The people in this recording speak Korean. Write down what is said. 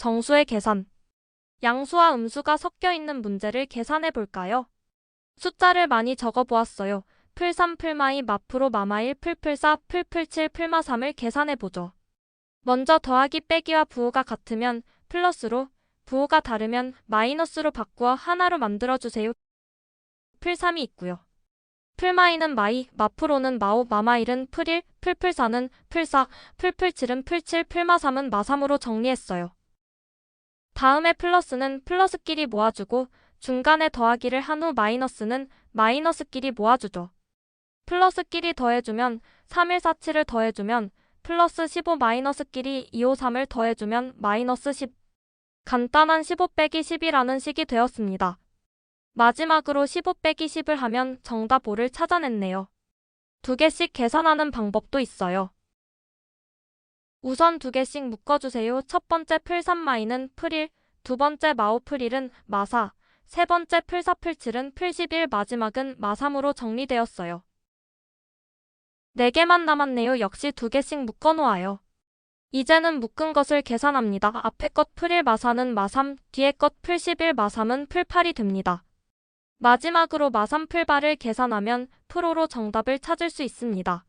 정수의 계산. 양수와 음수가 섞여 있는 문제를 계산해 볼까요? 숫자를 많이 적어 보았어요. 풀3, 풀마2, 마프로 마마1, 풀풀4, 풀풀7, 풀마3을 계산해 보죠. 먼저 더하기 빼기와 부호가 같으면 플러스로, 부호가 다르면 마이너스로 바꾸어 하나로 만들어 주세요. 풀3이 있고요. 풀마이는 마이, 마프로는 마오, 마마1은 풀1, 풀풀4는 풀4, 풀풀7은 풀7, 풀마3은 마3으로 정리했어요. 다음에 플러스는 플러스끼리 모아주고 중간에 더하기를 한 후 마이너스는 마이너스끼리 모아주죠. 플러스끼리 더해주면 3147을 더해주면 플러스 15 마이너스끼리 253을 더해주면 마이너스 10. 간단한 15 빼기 10이라는 식이 되었습니다. 마지막으로 15 빼기 10을 하면 정답 5를 찾아냈네요. 두 개씩 계산하는 방법도 있어요. 우선 두 개씩 묶어주세요. 첫 번째 풀3마이는 풀1, 두 번째 마오 풀1은 마4, 세 번째 풀4 풀7은 풀11 마지막은 마3으로 정리되었어요. 네 개만 남았네요. 역시 두 개씩 묶어놓아요. 이제는 묶은 것을 계산합니다. 앞에 것 풀1 마4는 마3, 뒤에 것 풀11 마3은 풀8이 됩니다. 마지막으로 마3 풀8을 계산하면 프로로 정답을 찾을 수 있습니다.